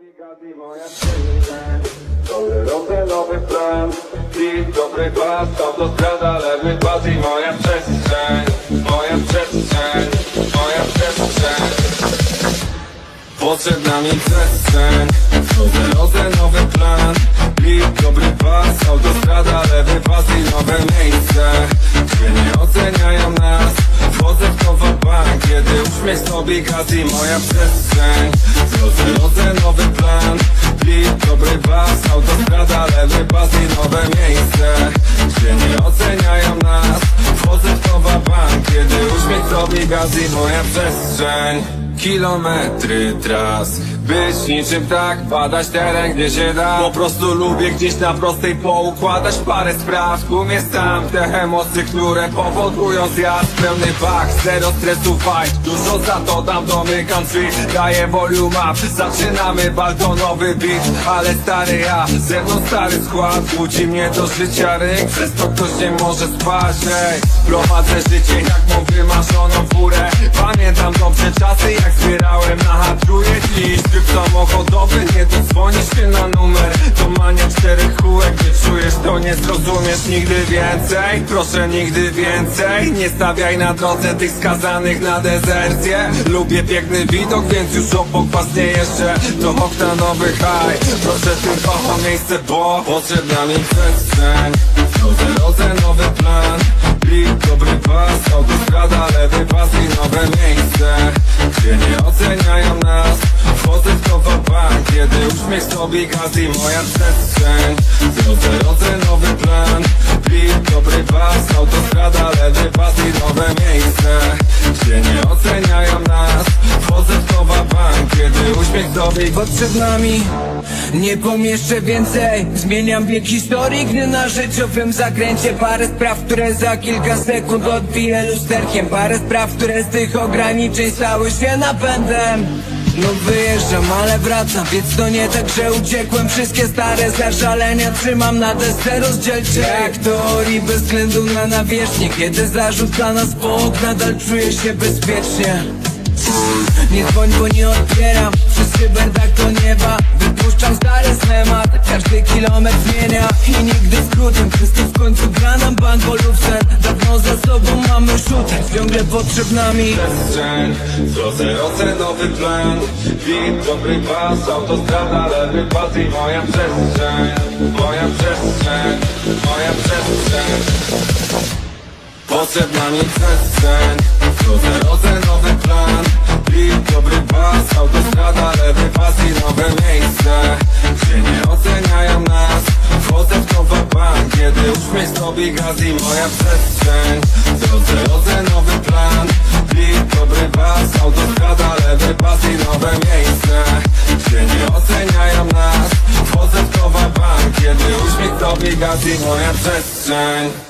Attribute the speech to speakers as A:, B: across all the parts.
A: Obligacji moja nowy plan. Hit, dobry pas Autostrada, lewy pas i moja przestrzeń. Moja przestrzeń Moja przestrzeń. Potrzebna mi przestrzeń. Tolerowy nowy plan. Hit, dobry pas Autostrada, lewy pas i nowe miejsce. Gdzie nie oceniają nas Wchodzę w bank Kiedy uśmiech z obligacji moja przestrzeń. Drodze, drodze nowy plan. Klip, dobry pas Autostrada, lewy pas i nowe miejsce. Gdzie nie oceniają nas. Wchodzę w bank Kiedy uśmiech z obligacji moja przestrzeń. Kilometry tras Być niczym tak, badać teren gdzie się da. Po prostu lubię gdzieś na prostej poukładać parę spraw. Tłum jest tam te emocje, które powodują zjazd. Pełny bak, zero stresu fight. Dużo za to dam domykam drzwi. Daję volume up, zaczynamy baltonowy beat. Ale stary ja, ze mną stary skład. Budzi mnie do życia ryk, przez to ktoś nie może spać. Ej, prowadzę życie jak mam wymarzoną furę Pamiętam dobrze czasy jak zbierałem na hatruje dziś Tryb samochodowy, nie dodzwonisz się na numer. To mania czterech kółek, nie czujesz to nie zrozumiesz nigdy więcej. Proszę nigdy więcej, nie stawiaj na drodze tych skazanych na dezercję. Lubię piękny widok, więc już obok was nie jeszcze. To oktanowy high, proszę tylko o miejsce, bo Potrzebna mi przestrzeń Drodze, drodze nowy plan. Blik, dobry pas, autostrada, lewy pas i nowe miejsce. Gdzie nie oceniają nas Wchodzę w nowa bank, kiedy uśmiech z obligacji moja przestrzeń. Drodze, drodze nowy plan. Blik, dobry pas, autostrada, lewy pas i nowe miejsce. Gdzie nie oceniają nas Wchodzę w nowa bank, kiedy uśmiech z obligacji
B: Potrzebna mi Nie pomieszczę więcej. Zmieniam bieg historii, gdy na życiowym zakręcie. Parę spraw, które za kilka sekund odbiję lusterkiem. Parę spraw, które z tych ograniczeń stały się napędem. No wyjeżdżam, ale wracam, więc to nie tak, że uciekłem. Wszystkie stare zaszalenia trzymam na desce rozdzielczej. Jak teorii bez względu na nawierzchnię. Kiedy zarzuca nas bok, nadal czuję się bezpiecznie nie dzwoń, bo nie odbieram. Przez cyberdak do nieba. Wypuszczam stary schemat. Każdy kilometr zmienia I nigdy skrótem. Krystus w końcu gra nam bankolów sen Dawno za sobą mamy shooter Ciągle potrzebna mi
A: przestrzeń Drodze ocenowy plan. Bit, dobry pas, autostrada, lewy pas i moja przestrzeń. Moja przestrzeń, moja przestrzeń. Potrzebna mi przestrzeń Drodze ocenowy plan. Bit, dobry pas, autostrada, lewy pas i nowe miejsce. Gdzie nie oceniają nas Wchodzę w nowa bank, kiedy uśmiech z obligacji moja przestrzeń. Drodze ocenowy plan. Bit, dobry pas, autostrada, lewy pas i nowe miejsce. Gdzie nie oceniają nas Wchodzę w nowa bank, kiedy uśmiech z obligacji moja przestrzeń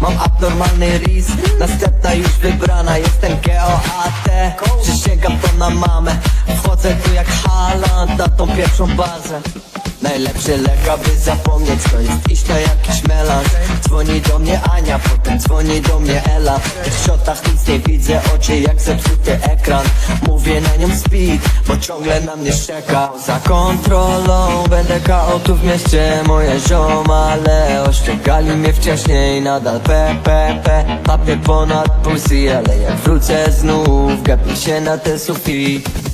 C: Mam abnormalny ris Następna już wybrana. Jestem G-O-A-T Przysięgam to na mamę. Wchodzę tu jak Haaland Na tą pierwszą bazę Najlepszy lek, aby zapomnieć To jest iść na jakiś melanż. Dzwoni do mnie Ania Potem dzwoni do mnie Ela. W tych nic nie widzę Oczy jak zepsuty ekran. Mówię na nią speed Bo ciągle na mnie czeka Za kontrolą Będę KO tu w mieście Moje ziomale Oszczęgali mnie wcześniej Nadal. PPP Papier ponad pussy Ale jak wrócę znów Gapię się na ten sufit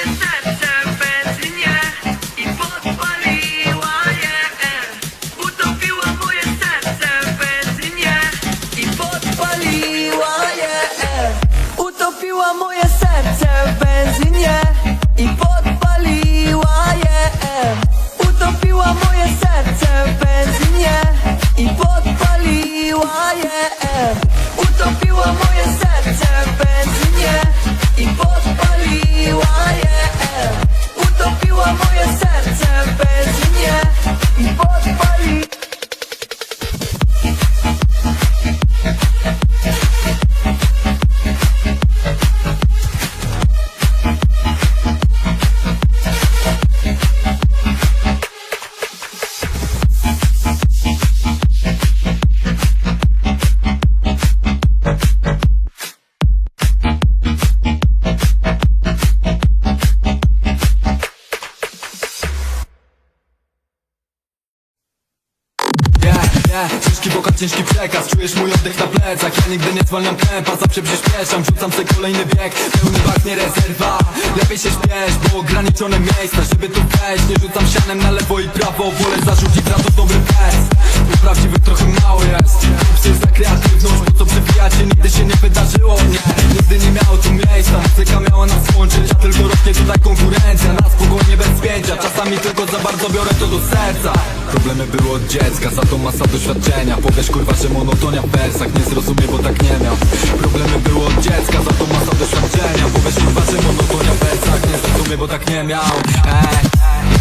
D: Czujesz mój oddech na plecach Ja nigdy nie zwalniam tempa, zawsze przyspieszam Rzucam sobie kolejny bieg, pełny bak, nie rezerwa. Lepiej się śpiesz, bo ograniczone miejsca Żeby tu wejść, nie rzucam sianem na lewo i prawo Wolę zarzucić za to dobry fest Bo prawdziwych trochę mało jest Psy za kreatywność, bo co przewijacie Nigdy się nie wydarzyło, nie Nigdy nie miało tu miejsca Muzyka miała nas łączyć, a tylko rośnie tutaj konkurencja Na spokojnie bez spięcia Czasami tylko za bardzo biorę to do serca Problemy były od dziecka, za to masa doświadczenia Powiesz kurwa, że monotonia w wersach Nie zrozumie, bo tak nie miał Problemy były od dziecka, za to masa doświadczenia Powiesz kurwa, że monotonia w wersach Nie zrozumie, bo tak nie miał Ej,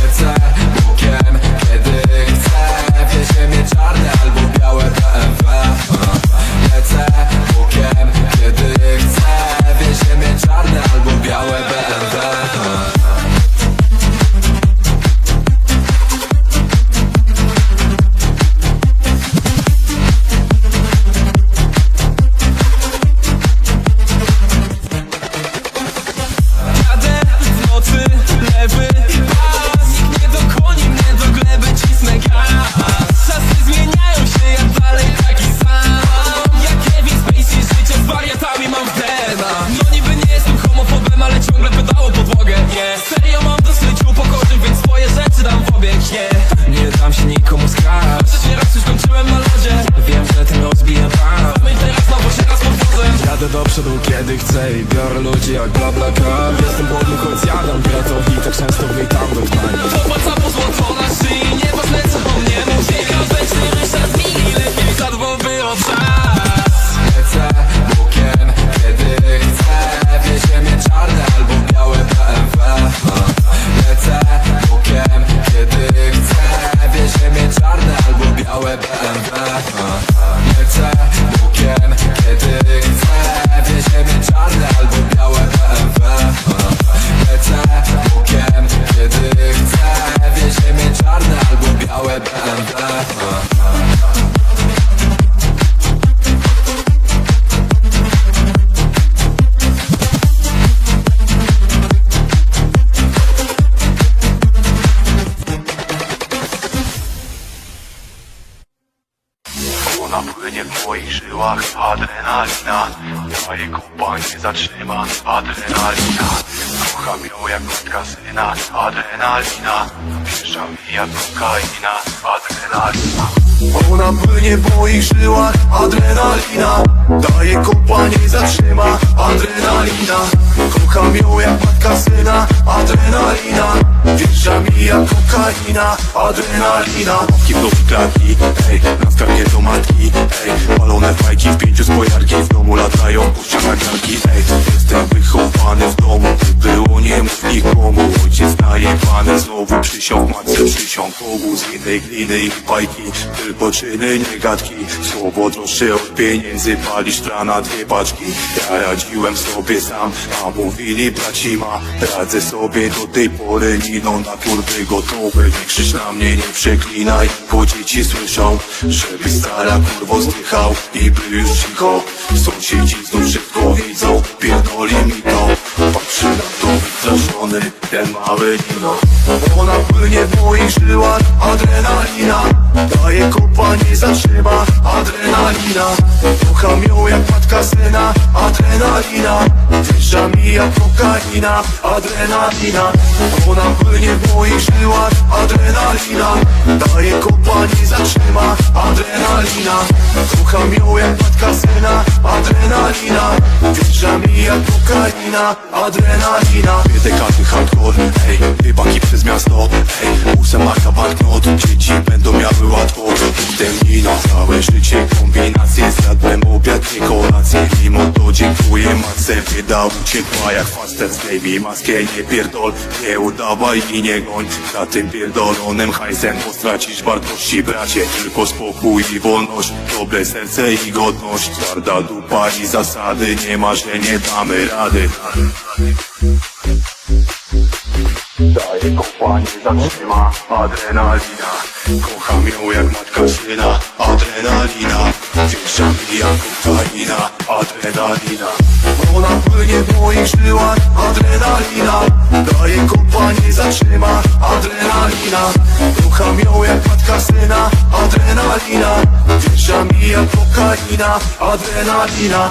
D: lecę bokiem, kiedy chcę Wiezie mnie czarne albo białe BMW
E: Jadę do
D: przodu kiedy chcę i biorę ludzi jak bla bla bla Jestem głodny, choć zjadam wiatr i tak często witam do tchani
E: Chłopaca pozłocona szyi Nieważne co o mnie mówili Obecny
F: Adrenalina Moje kupa nie zatrzyma Adrenalina Ją jak matka syna Adrenalina. Mi jak kokaina Adrenalina.
G: Ona płynie w moich żyłach Adrenalina. Daje kopa, nie zatrzyma Adrenalina. Kocham ją jak matka syna Adrenalina. Wjeżdża mi jak kokaina Adrenalina.
F: Kiblowi klatki, ej, na skargie do matki Ej, palone fajki w pięciu spojarki W domu latają Przysiąg Bogu z innej gliny i bajki. Tylko czyny, nie gadki. Słowo droższe od pieniędzy Palisz na dwie paczki. Ja radziłem sobie sam A mówili braci ma. Radzę sobie do tej pory Niną na kurwy gotowe. Nie krzycz na mnie, nie przeklinaj Bo dzieci słyszą Żeby stara kurwo zdychał. I by już cicho. Sąsiedzi znów szybko widzą. Pierdoli mi to. Patrzy na to wystraszony Ten mały Nino
G: Ona płynie w moich żyłach Adrenalina Daje kopa, nie zatrzyma Adrenalina. Kocham ją jak matka syna Adrenalina kokaina Adrenalina. Ona płynie w moich żyłach Adrenalina. Daje nie zatrzyma Adrenalina. Kocham ją jak matka syna Adrenalina. Wjeżdża mi jak kokaina Adrenalina.
F: Dekady hardcore, hej, rybaki przez miasto. Hej, ósemaka banknot, dzieci będą miały łatwo. Temnino, całe życie. Kombinacje Zjadłem obiad, nie kolację Mimo to dziękuję matce. Wydał uciekła jak fastest baby Maskę nie pierdol, nie udawaj i nie goń. Za tym pierdolonym hajsem Bo stracisz wartości bracie. Tylko spokój i wolność Dobre serce i godność. Twarda dupa i zasady Nie ma, że nie damy rady. Daje kopa, nie zatrzyma Adrenalina. Kocham ją jak matka syna Adrenalina Ciężami jak kokaina, adrenalina.
G: Ona płynie w moich żyłach, adrenalina. Daje kupa, nie zatrzyma, adrenalina. Rucham ją jak matka syna, adrenalina. Ciężami jak kokaina, adrenalina.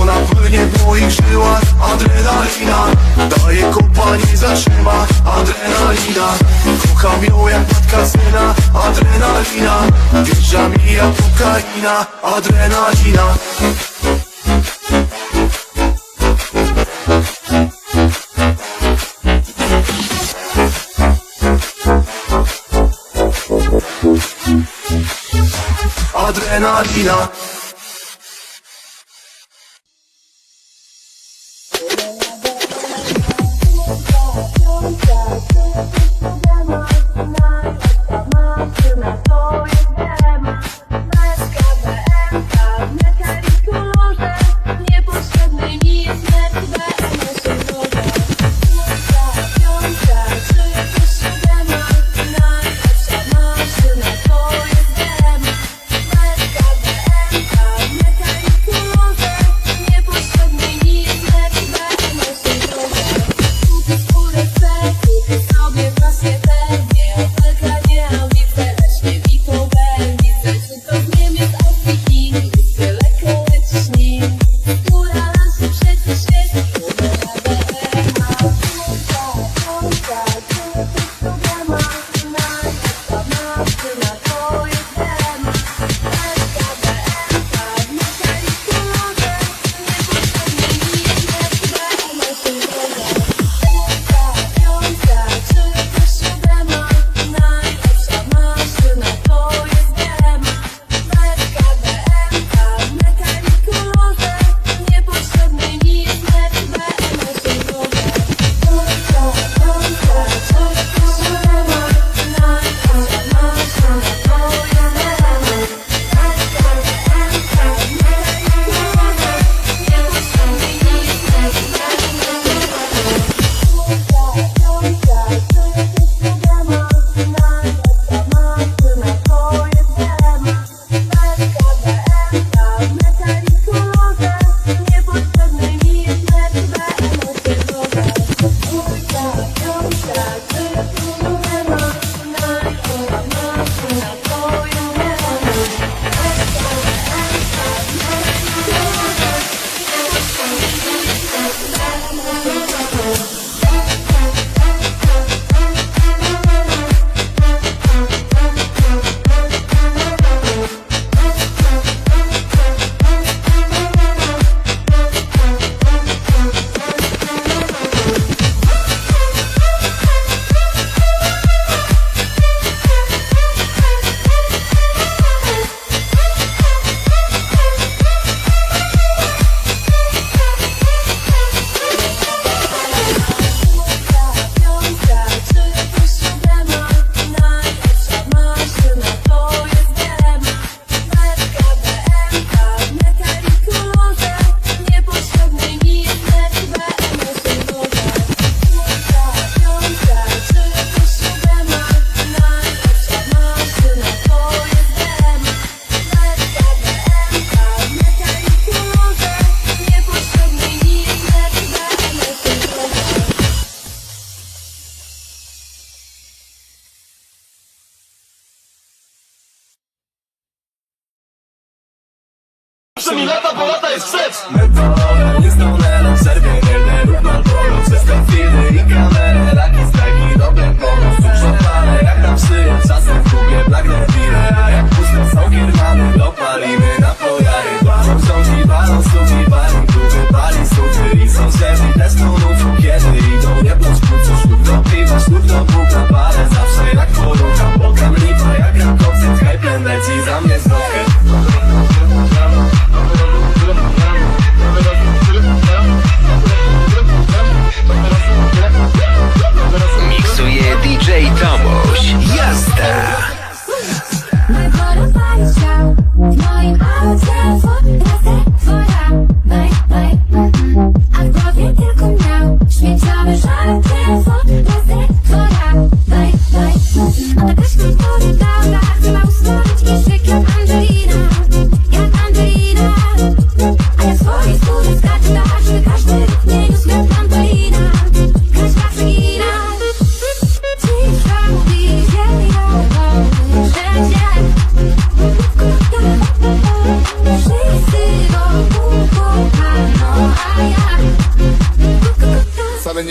G: Ona płynie w moich żyłach, adrenalina. Daje kupa, nie zatrzyma, adrenalina. Rucham ją jak matka syna, adrenalina. Ciężami jak kokaina, adrenalina. Adrenalina.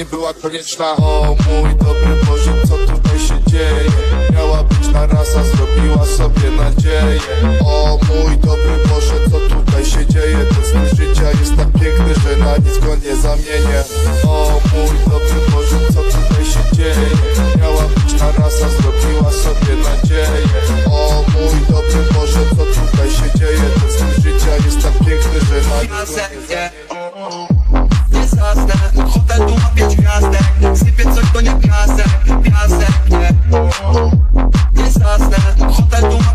H: Nie
F: była konieczna. O mój dobry Boże, co tutaj się dzieje? Miała być na rasa, zrobiła sobie nadzieję. O mój dobry Boże, co tutaj się dzieje? Ten styl życia jest tak piękny, że na nic go nie zamienię. O mój dobry Boże, co tutaj się dzieje? Miała być na rasa, zrobiła sobie nadzieję. O mój dobry Boże, co tutaj się dzieje? Ten styl życia jest tak piękny, że na nic go nie zamienię
I: Zasnę, hotel tu ma pięć gwiazdek. Sypie coś to nie piasek, piasek, nie. Nie zasnę, hotel tu ma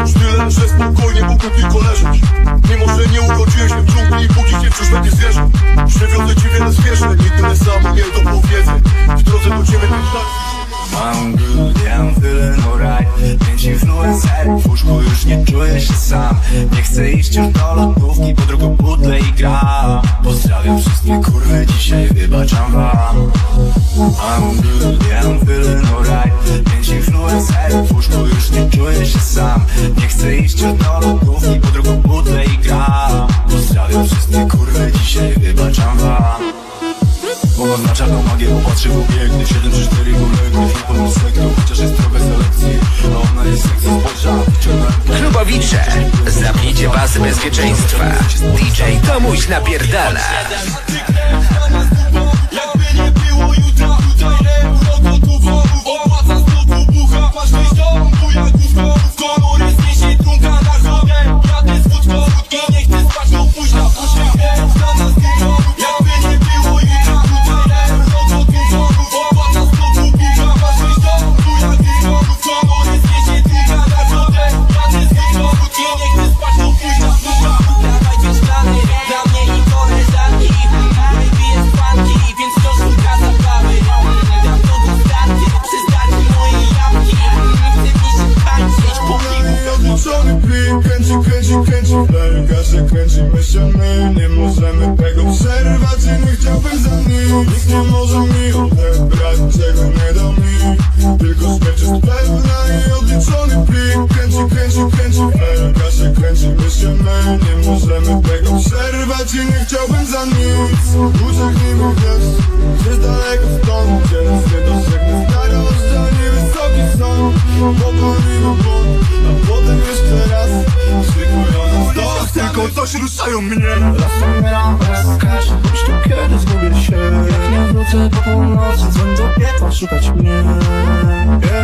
J: już
F: tyle, że spokojnie mogłem tylko leżeć Mimo, że nie urodziłem się w i budzić się przyszłe zwierzę. Przywiozę ci wiele zwierzę, nie samo nie do powiedzeń W drodze do ciebie pięć lat
K: I'm feeling alright Pięć influencerów, w łóżku już nie czuję się sam. Nie chcę iść już do lodówki, po drugą butlę i gra Pozdrawiam wszystkie kurwy, dzisiaj wybaczam wam. I'm good, yeah, I'm feeling alright Pięć influencerów, w łóżku już nie czuję się sam. Nie chcę iść już do lodówki, po drugą butlę i gra Pozdrawiam wszystkie kurwy, dzisiaj wybaczam wam. Bo oznacza tą magię, popatrzy w obiekty 7 czy 4
L: zapnijcie pasy bezpieczeństwa. DJ Tomuś napierdala.
F: Tylko coś ruszają mnie.
M: Raz umieram, raz skaczę Choć tu kiedy zgubię się Jak nie wrócę po północy Dzwoń do szukać mnie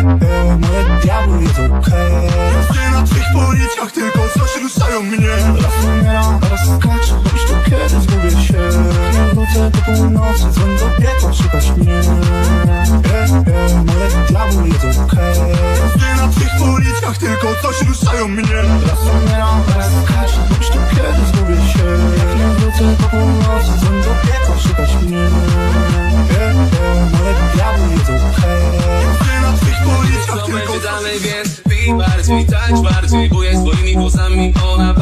M: Moje diabły wiedzą okej.
F: Ty na twych policzkach Tylko coś ruszają mnie.
M: Raz umieram, raz skaczę Choć tu kiedy zgubię się. Wrócę po północy Dzwoń do piekła szukać mnie. Yeah, yeah, Moje diabły wiedzą okej.
F: Ty na twych policzkach Tylko coś ruszają mnie.
M: Raz umieram, raz skaczę Choć tu kiedy zgubię się. Wrócę po północy Dzwoń do piekła szukać mnie. Yeah, Moje diabły wiedzą okej.
F: Ty na twych policzkach
N: Co
F: Tylko
N: będzie dalej, więc pij bardziej, tańcz bardziej Bujaj swoimi włosami Ona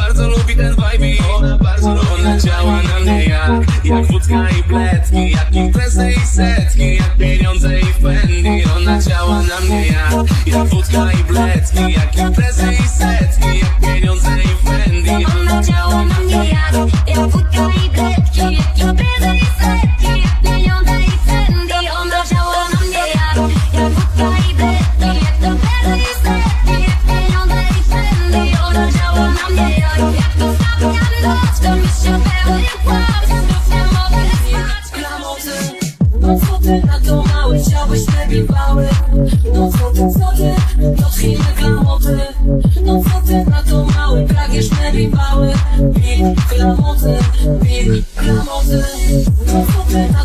H: mały Mikrofony, mikrofony No co ty na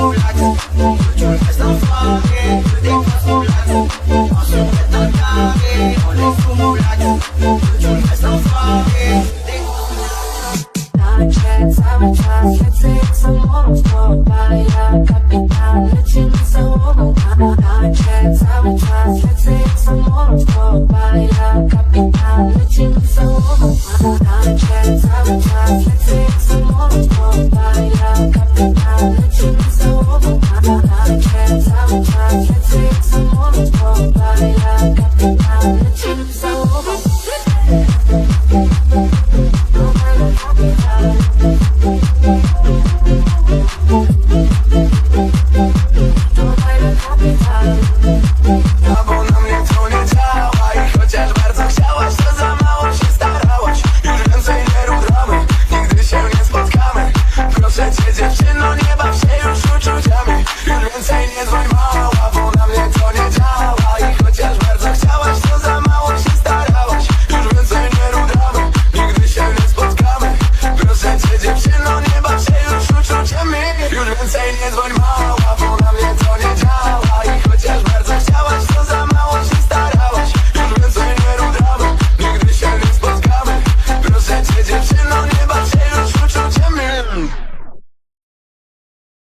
H: chocolate. Chocolate, chocolate, chocolate, chocolate, chocolate,